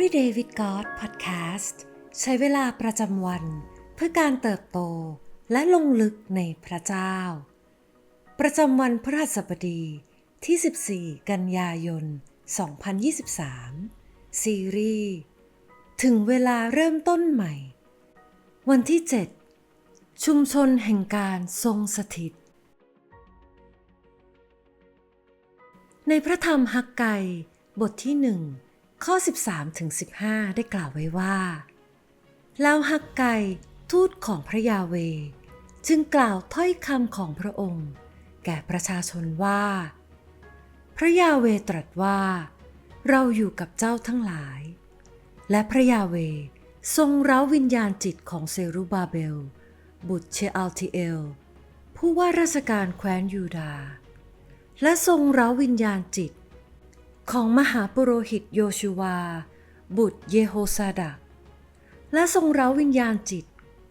Everyday with God Podcast ใช้เวลาประจำวันเพื่อการเติบโตและลงลึกในพระเจ้า ประจำวันพฤหัสบดีที่ 14 กันยายน 2023 ซีรีส์ ถึงเวลาเริ่มต้นใหม่ วันที่ 7 ชุมชนแห่งการทรงสถิต ในพระธรรมฮักไกบทที่หนึ่ง ข้อ 13ถึง15 ได้กล่าวไว้ว่าล้วฮักไกทูตของพระยาเว จึงกล่าวถ้อยคำของพระองค์ แก่ประชาชนว่า พระยาเวตรัสว่า เราอยู่กับเจ้าทั้งหลาย และพระยาเวทรงเร้าวิญญาณจิตของเซรุบาเบล บุตรเชอัลติเอล ผู้ว่าราชการแคว้นยูดา และทรงเร้าวิญญาณจิต ของมหาปุโรหิตโยชูวา บุตรเยโฮซาดักและทรงเร้าวิญญาณจิต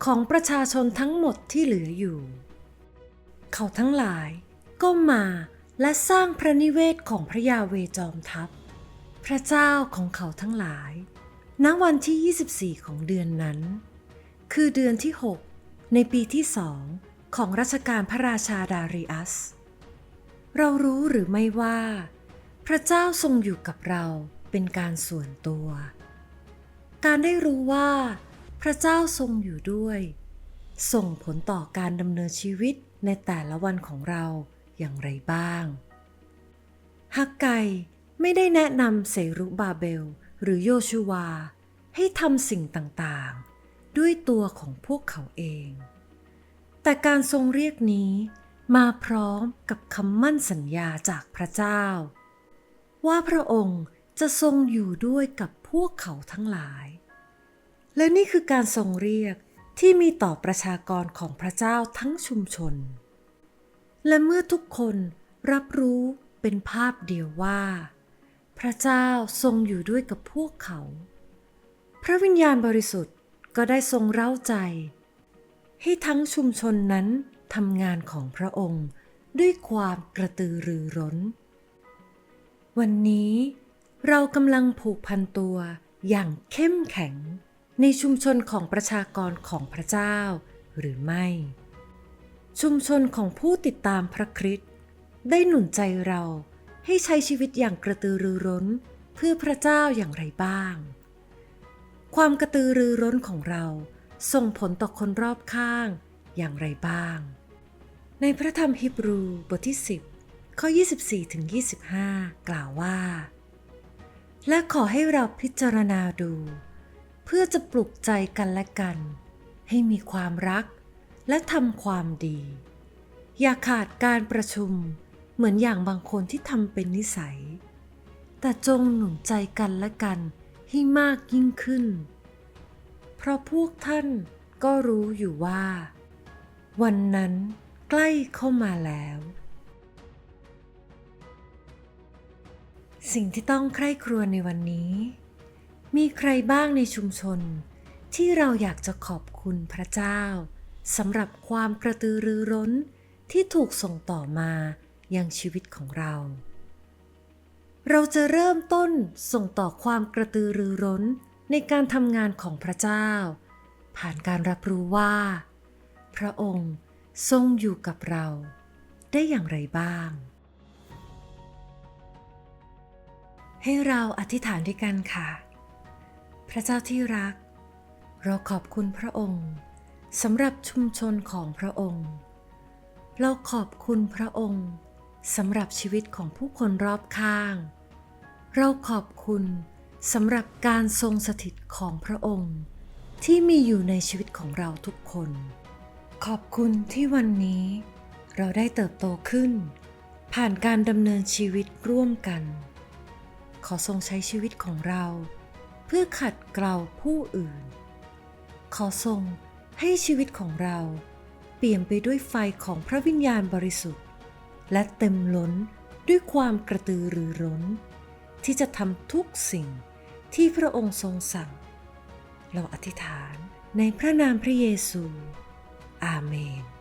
ของประชาชนทั้งหมดที่เหลืออยู่ เขาทั้งหลายก็มาและสร้างพระนิเวศของพระยาเวจอมทัพ พระเจ้าของเขาทั้งหลาย ณ วันที่ 24 ของเดือนนั้น คือเดือนที่ 6 ในปีที่สองของรัชกาลพระราชาดาริอัส เรารู้หรือไม่ว่า พระเจ้าทรงอยู่กับเราเป็นการส่วนตัว การได้รู้ว่า พระเจ้าทรงอยู่ด้วย ส่งผลต่อการดำเนินชีวิตในแต่ละวันของเราอย่างไรบ้างฮักไกไม่ได้แนะนำเสรุบาเบล หรือโยชูวา ให้ทำสิ่งต่างๆ ด้วยตัวของพวกเขาเอง แต่การทรงเรียกนี้มาพร้อมกับคำมั่นสัญญาจากพระเจ้า ว่าพระองค์จะทรงอยู่ด้วยกับพวกเขาทั้งหลาย และนี่คือการทรงเรียกที่มีต่อประชากรของพระเจ้าทั้งชุมชน และเมื่อทุกคนรับรู้เป็นภาพเดียวว่า พระเจ้าทรงอยู่ด้วยกับพวกเขา พระวิญญาณบริสุทธิ์ก็ได้ทรงเร้าใจ ให้ทั้งชุมชนนั้นทำงานของพระองค์ด้วยความกระตือรือร้น วันนี้เรากำลังผูกพันตัวอย่างเข้มแข็งในชุมชนของประชากรของพระเจ้าหรือไม่ ชุมชนของผู้ติดตามพระคริสต์ได้หนุนใจเราให้ใช้ชีวิตอย่างกระตือรือร้นเพื่อพระเจ้าอย่างไรบ้าง ความกระตือรือร้นของเราส่งผลต่อคนรอบข้างอย่างไรบ้าง ในพระธรรมฮิบรูบทที่ 10 ข้อ 24ถึง25 กล่าวว่า และขอให้เราพิจารณาดู เพื่อจะปลุกใจกันและกัน ให้มีความรักและทำความดี อย่าขาดการประชุมเหมือนอย่างบางคนที่ทำเป็นนิสัย แต่จงหนุนใจกันและกันให้มากยิ่งขึ้น เพราะพวกท่านก็รู้อยู่ว่า วันนั้นใกล้เข้ามาแล้ว สิ่งที่ต้องใคร่ครวญในวันนี้ มีใครบ้างในชุมชน ที่เราอยากจะขอบคุณพระเจ้าสำหรับความกระตือรือร้นที่ถูกส่งต่อมายังชีวิตของเรา เราจะเริ่มต้นส่งต่อความกระตือรือร้นในการทำงานของพระเจ้า ผ่านการรับรู้ว่า พระองค์ทรงอยู่กับเรา ได้อย่างไรบ้าง ให้เราอธิษฐานด้วยกันค่ะ พระเจ้าที่รัก เราขอบคุณพระองค์สำหรับชุมชนของพระองค์ เราขอบคุณพระองค์สำหรับชีวิตของผู้คนรอบข้าง เราขอบคุณสำหรับการทรงสถิตของพระองค์ ที่มีอยู่ในชีวิตของเราทุกคน ขอบคุณที่วันนี้ เราได้เติบโตขึ้น ผ่านการดำเนินชีวิตร่วมกัน ขอทรงใช้ชีวิตของเรา เพื่อขัดเกลาผู้อื่น ขอทรงให้ชีวิตของเรา เปี่ยมไปด้วยไฟของพระวิญญาณบริสุทธิ์ และเต็มล้นด้วยความกระตือรือร้น ที่จะทำทุกสิ่งที่พระองค์ทรงสั่ง เราอธิษฐานในพระนามพระเยซู อาเมน